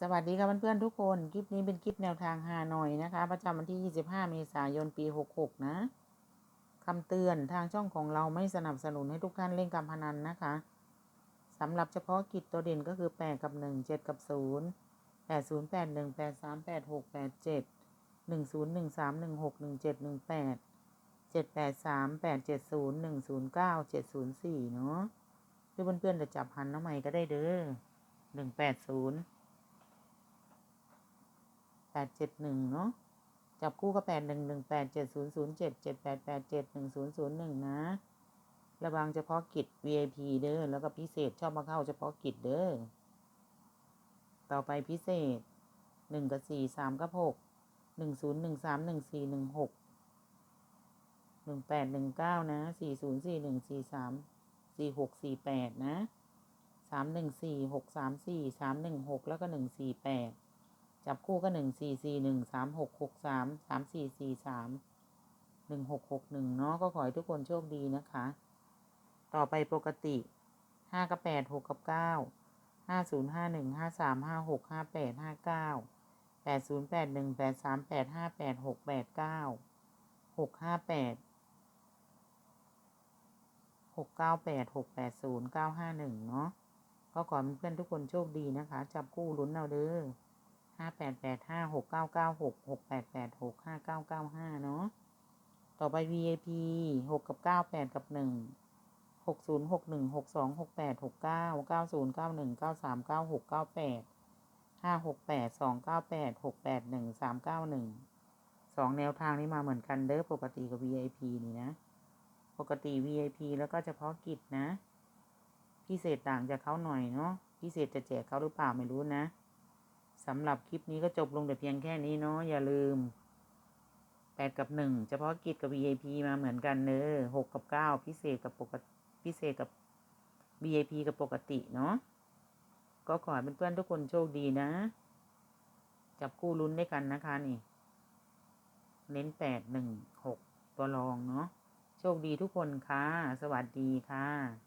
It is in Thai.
สวัสดีครับเพื่อนๆทุกคน คลิปนี้เป็นคลิปแนวทางฮานอยนะคะ ประจำวันที่ 25 เมษายน ปี 66 นะคำเตือนทางช่องของเราไม่สนับสนุนให้ทุกท่านเล่นการพนันนะคะสำหรับเฉพาะกิจตัวเด่นก็คือ 8 กับ 1 7 กับ 0 8 0 8 1 8 3 8 6 8 7 1 0 1 3 1 6 1 7 1 8 7 8 3 8 7 0 1 0 9 7 0 4 เนาะหรือเพื่อนๆจะจับหันน้ำใหม่ก็ได้เด้อ1 8 0แป ดเจ็ดหนึ่งเนาะจับคู่ก็แปดหนึ่งหนึ่งแปดเจ็ดศูนย์ศูนย์เจ็ดเจ็ดแปดแปดเจ็ดหนึ่งศูนย์ศูนย์หนึ่งนะ ระวังเฉพาะกิจ VIP เด้อแล้วก็พิเศษชอบมาเข้าเฉพาะกิจเด้อต่อไปพิเศษหนึ่งกับสี่สามกับหกหนึ่งศูนย์หนึ่งสามหนึ่งสี่หนึ่งหกหนึ่งแปดหนึ่งเก้านะสี่ศูนย์สี่หนึ่งสี่สามสี่หกสี่แปดนะสามหนึ่งสี่หกสามสี่สามหนึ่งหกแล้วก็หนึ่งสี่แปด จับคู่ก็หนึ่งสี่สี่หนึ่งสามหกหกสามสามสี่สี่สามหนึ่งหกหกหนึ่งเนาะก็ขอให้ทุกคนโชคดีนะคะ ต่อไปปกติห้ากับแปดหกกับเก้าห้าศูนย์ห้าหนึ่งห้าสามห้าหกห้าแปดห้าเก้าแปดศูนย์แปดหนึ่งแปดสามแปดห้าแปดหกแปดเก้าหกห้าแปดหกเก้าแปดหกแปดศูนย์เก้าห้าหนึ่งเนาะก็ขอให้เพื่อนทุกคนโชคดีนะคะ จับคู่ลุ้นเอาเด้อ ห้าแปดแปดห้าหกเก้าเก้าหกหกแปดแปดหกห้าเก้าเก้าห้าเนาะต่อไป VIP หกกับเก้าแปดกับหนึ่งหกศูนย์หกหนึ่งหกสองหกแปดหกเก้าเก้าศูนย์เก้าหนึ่งเก้าสามเก้าหกเก้าแปดห้าหกแปดสองเก้าแปดหกแปดหนึ่งสามเก้าหนึ่งสองแนวทางนี้มาเหมือนกันเด้อปกติกับ VIP นี่นะ ปกติ VIP แล้วก็เฉพาะกิจนะ พิเศษต่างจากเขาหน่อยเนาะพิเศษจะแจกเขาหรือเปล่าไม่รู้นะ สำหรับคลิปนี้ก็จบลงแต่เพียงแค่นี้เนาะอย่าลืมแปดกับหนึ่งเฉพาะกิจกับ VIP มาเหมือนกันเนอะหกกับเก้าพิเศษกับปกติพิเศษกับ VIP กับปกติเนาะก็ขอให้เพื่อนๆทุกคนโชคดีนะ จับคู่ลุ้นด้วยกันนะคะนี่ เน้นแปดหนึ่งหกตัวรองเนาะโชคดีทุกคนค่ะ สวัสดีค่ะ